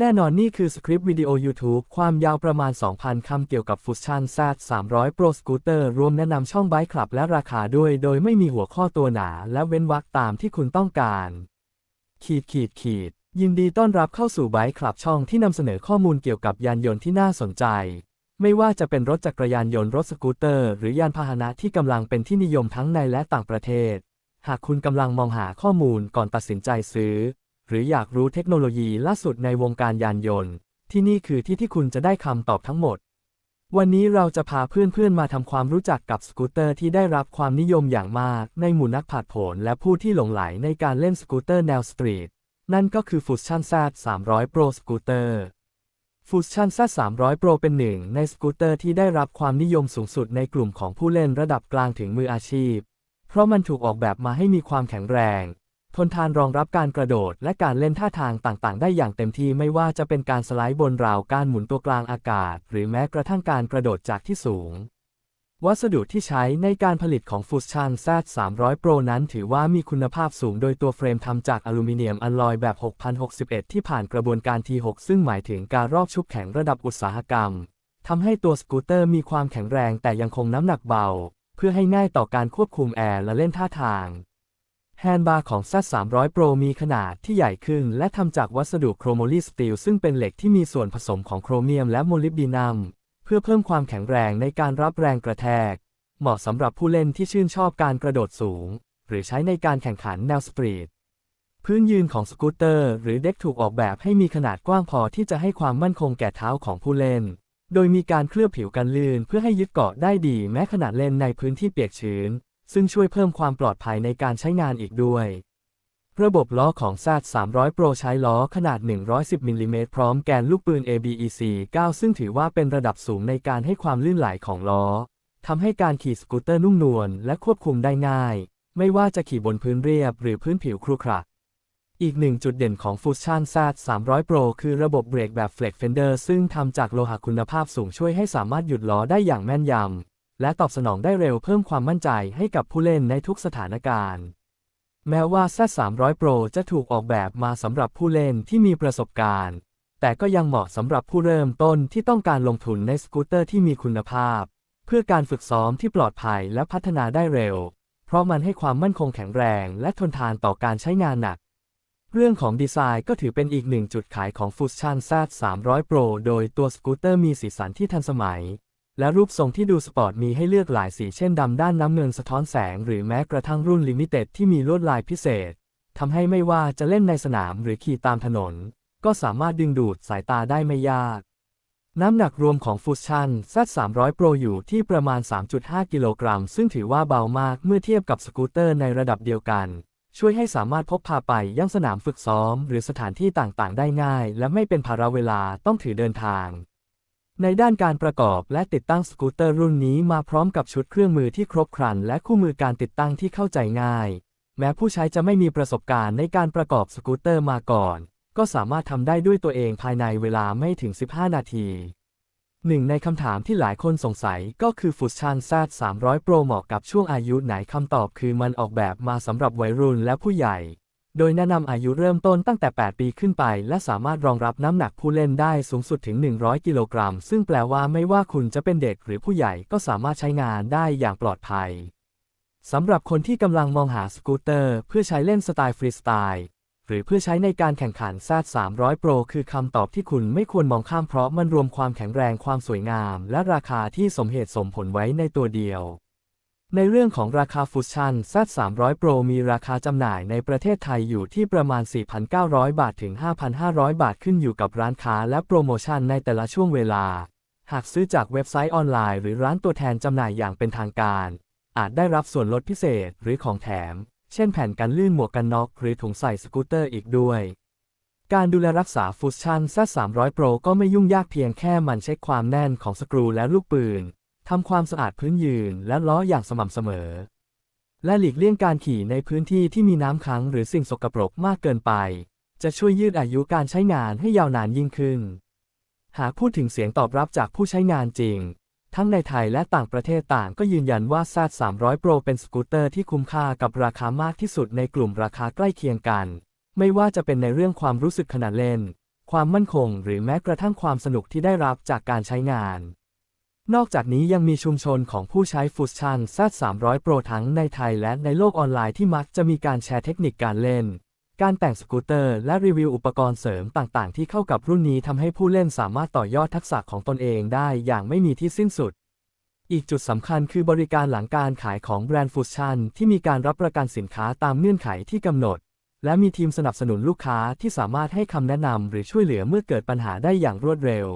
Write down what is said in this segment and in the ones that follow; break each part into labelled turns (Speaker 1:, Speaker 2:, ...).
Speaker 1: แน่นอนนี่คือสคริปต์วิดีโอ YouTube ความยาวประมาณ 2,000 คำเกี่ยวกับ Fusion Z 300 Pro Scooter รวมแนะนำช่อง Bike Club และราคาด้วย โดยไม่มีหัวข้อตัวหนา และเว้นวรรคตามที่คุณต้องการ ขีดขีดขีด ยินดีต้อนรับเข้าสู่ Bike Club ช่องที่นำเสนอข้อมูลเกี่ยวกับยานยนต์ที่น่าสนใจ ไม่ว่าจะเป็นรถจักรยานยนต์รถสกูตเตอร์ หรือยานพาหนะที่กำลังเป็นที่นิยมทั้งในและต่างประเทศ หากคุณกำลังมองหาข้อมูลก่อนตัดสินใจซื้อ หรืออยากรู้เทคโนโลยีล่าสุดในวงการยานยนต์ ที่นี่คือที่ที่คุณจะได้คำตอบทั้งหมด วันนี้เราจะพาเพื่อนๆมาทำความรู้จักกับสกูตเตอร์ที่ได้รับความนิยมอย่างมากในหมู่นักผาดโผนและผู้ที่หลงไหลในการเล่นสกูตเตอร์แนวสตรีทนั่นก็คือ Fusion Z 300 Pro Scooter Fusion Z 300 Pro เป็นหนึ่งในสกูตเตอร์ที่ได้รับความนิยมสูงสุดในกลุ่มของผู้เล่นระดับกลางถึงมืออาชีพ เพราะมันถูกออกแบบมาให้มีความแข็งแรง ทนทานรองรับการกระโดด และการเล่นท่าทางต่างๆ ได้อย่างเต็มที่ไม่ว่าจะเป็นการสไลด์บนราวการหมุนตัวกลางอากาศ หรือแม้กระทั่งการกระโดดจากที่สูง วัสดุที่ใช้ในการผลิตของ Fusion Z 300 Pro นั้นถือว่ามีคุณภาพสูงโดยตัวเฟรมทำจากอลูมิเนียมอลลอยแบบ 6061 ที่ผ่านกระบวนการ T6 ซึ่งหมายถึงการรอบชุบแข็งระดับอุตสาหกรรมทำให้ตัวสกูตเตอร์มีความแข็งแรงแต่ยังคงน้ำหนักเบา เพื่อให้ง่ายต่อการควบคุมแอร์และเล่นท่าทาง แฮนด์บาร์ของ Z 300 Pro มีขนาดที่ใหญ่ขึ้น และทำจากวัสดุโครโมลีสตีลซึ่งเป็นเหล็กที่มีส่วนผสมของโครเมียมและโมลิบดีนัม เพื่อเพิ่มความแข็งแรงในการรับแรงกระแทก เหมาะสำหรับผู้เล่นที่ชื่นชอบการกระโดดสูง หรือใช้ในการแข่งขันแนวสตรีทพื้นยืนของสกูตเตอร์ หรือเด็กถูกออกแบบให้มีขนาดกว้างพอที่จะให้ความมั่นคงแก่เท้าของผู้เล่น โดยมีการเคลือบผิวกันลื่นเพื่อให้ยึดเกาะได้ดีแม้ขนาดเล่นในพื้นที่เปียกชื้น ซึ่งช่วยเพิ่มความปลอดภัยในการใช้งานอีกด้วย ระบบล้อของ Z 300 Pro ใช้ล้อขนาด 110มิลลิเมตรพร้อมแกนลูกปืน ABEC 9 ซึ่งถือว่าเป็นระดับสูงในการให้ความลื่นไหลของล้อทำให้การขี่สกูตเตอร์นุ่มนวลและควบคุมได้ง่าย ไม่ว่าจะขี่บนพื้นเรียบหรือพื้นผิวครุขระอีกหนึ่งจุดเด่นของ Fusion Z 300 Pro คือระบบเบรกแบบ Flex Fender ซึ่งทำจากโลหะคุณภาพสูงช่วยให้สามารถหยุดล้อได้อย่างแม่นยำ และตอบสนองได้เร็วเพิ่มความมั่นใจให้กับผู้เล่นในทุกสถานการณ์ แม้ว่า Z 300 Pro จะถูกออกแบบมาสำหรับผู้เล่นที่มีประสบการณ์ แต่ก็ยังเหมาะสำหรับผู้เริ่มต้นที่ต้องการลงทุนในสกูตเตอร์ที่มีคุณภาพ เพื่อการฝึกซ้อมที่ปลอดภัยและพัฒนาได้เร็ว เพราะมันให้ความมั่นคงแข็งแรงและทนทานต่อการใช้งานหนักเรื่องของดีไซน์ก็ถือเป็นอีกหนึ่งจุดขายของ Fusion Z 300 Pro โดยตัวสกูตเตอร์มีสีสันที่ทันสมัย และรูปทรงที่ดูสปอร์ตมีให้เลือกหลายสีเช่นดำด้านน้ำเงินสะท้อนแสง หรือแม้กระทั่งรุ่นลิมิเต็ดที่มีลวดลายพิเศษทำให้ไม่ว่าจะเล่นในสนามหรือขี่ตามถนน ก็สามารถดึงดูดสายตาได้ไม่ยาก น้ำหนักรวมของ Fusion Z 300 Pro อยู่ที่ประมาณ 3.5 กิโลกรัม ซึ่งถือว่าเบามากเมื่อเทียบกับสกูตเตอร์ในระดับเดียวกัน ช่วยให้สามารถพกพาไปยังสนามฝึกซ้อม หรือสถานที่ต่างๆ ได้ง่าย และไม่เป็นภาระเวลาต้องถือเดินทาง ในด้านการประกอบและติดตั้งสกูตเตอร์รุ่นนี้มาพร้อมกับชุดเครื่องมือที่ครบครัน และคู่มือการติดตั้งที่เข้าใจง่าย แม้ผู้ใช้จะไม่มีประสบการณ์ในการประกอบสกูตเตอร์มาก่อน ก็สามารถทำได้ด้วยตัวเองภายในเวลาไม่ถึง 15 นาทีหนึ่งในคำถามที่หลายคนสงสัยก็คือ Fusion Z 300 Pro เหมาะกับช่วงอายุไหนคำตอบคือมันออกแบบมาสำหรับวัยรุ่นและผู้ใหญ่ โดยแนะนำอายุเริ่มต้นตั้งแต่ 8 ปีขึ้นไป และสามารถรองรับน้ำหนักผู้เล่นได้สูงสุดถึง 100 กิโลกรัม ซึ่งแปลว่าไม่ว่าคุณจะเป็นเด็กหรือผู้ใหญ่ก็สามารถใช้งานได้อย่างปลอดภัย สำหรับคนที่กำลังมองหาสกูตเตอร์ เพื่อใช้เล่นสไตล์ฟรีสไตล์หรือเพื่อใช้ในการแข่งขัน Z 300 Pro คือคำตอบที่คุณไม่ควรมองข้ามเพราะมันรวมความแข็งแรงความสวยงาม และราคาที่สมเหตุสมผลไว้ในตัวเดียว ในเรื่องของราคา Fusion Z 300 Pro มีราคาจำหน่ายในประเทศไทยอยู่ที่ประมาณ 4,900 บาทถึง 5,500 บาทขึ้นอยู่กับร้านค้าและโปรโมชั่นในแต่ละช่วงเวลา หากซื้อจากเว็บไซต์ออนไลน์หรือร้านตัวแทนจำหน่ายอย่างเป็นทางการ อาจได้รับส่วนลดพิเศษหรือของแถม เช่นแผ่นกันลื่นหมวกกันน็อกหรือถุงใส่สกูตเตอร์อีกด้วย การดูแลรักษา Fusion Z 300 Pro ก็ไม่ยุ่งยากเพียงแค่มันเช็คความแน่นของสกรูและลูกปืน ทำความสะอาดพื้นยืนและล้ออย่างสม่ำเสมอ และหลีกเลี่ยงการขี่ในพื้นที่ที่มีน้ำค้างหรือสิ่งสกปรกมากเกินไป จะช่วยยืดอายุการใช้งานให้ยาวนานยิ่งขึ้น หากพูดถึงเสียงตอบรับจากผู้ใช้งานจริง ทั้งในไทยและต่างประเทศต่างก็ยืนยันว่า Z 300 Pro เป็นสกูตเตอร์ที่คุ้มค่ากับราคามากที่สุดในกลุ่มราคาใกล้เคียงกัน ไม่ว่าจะเป็นในเรื่องความรู้สึกขนาดเล่น ความมั่นคง หรือแม้กระทั่งความสนุกที่ได้รับจากการใช้งาน นอกจากนี้ยังมีชุมชนของผู้ใช้ฟุตชัน Z300 Pro ทั้งในไทยและในโลกออนไลน์ที่มักจะมีการแชร์เทคนิคการเล่น การแต่งสกูตเตอร์และรีวิวอุปกรณ์เสริมต่างๆ ที่เข้ากับรุ่นนี้ทำให้ผู้เล่นสามารถต่อยอดทักษะของตนเองได้อย่างไม่มีที่สิ้นสุด อีกจุดสำคัญคือบริการหลังการขายของแบรนด์ฟุตชันที่มีการรับประกันสินค้าตามเงื่อนไขที่กำหนด และมีทีมสนับสนุนลูกค้าที่สามารถให้คำแนะนำหรือช่วยเหลือเมื่อเกิดปัญหาได้อย่างรวดเร็ว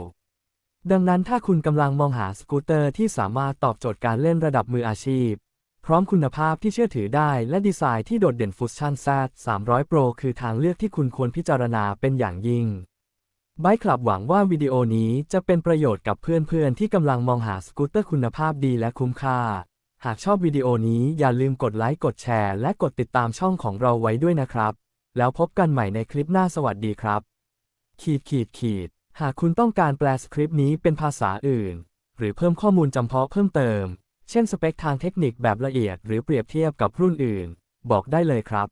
Speaker 1: ดังนั้นถ้าคุณกำลังมองหาสกูตเตอร์ที่สามารถตอบโจทย์การเล่นระดับมืออาชีพ พร้อมคุณภาพที่เชื่อถือได้และดีไซน์ที่โดดเด่นฟุตชัน Z 300 Pro คือทางเลือกที่คุณควรพิจารณาเป็นอย่างยิ่งไบค์คลับหวังว่าวิดีโอนี้จะเป็นประโยชน์กับเพื่อนๆ ที่กำลังมองหาสกูตเตอร์คุณภาพดีและคุ้มค่า หากชอบวิดีโอนี้อย่าลืมกดไลค์กดแชร์ และกดติดตามช่องของเราไว้ด้วยนะครับ แล้วพบกันใหม่ในคลิปหน้าสวัสดีครับ ขีดขีดขีด หากคุณต้องการแปลสคริปต์นี้เป็นภาษาอื่น หรือเพิ่มข้อมูลจำเพาะเพิ่มเติม เช่นสเปคทางเทคนิคแบบละเอียด หรือเปรียบเทียบกับรุ่นอื่น บอกได้เลยครับ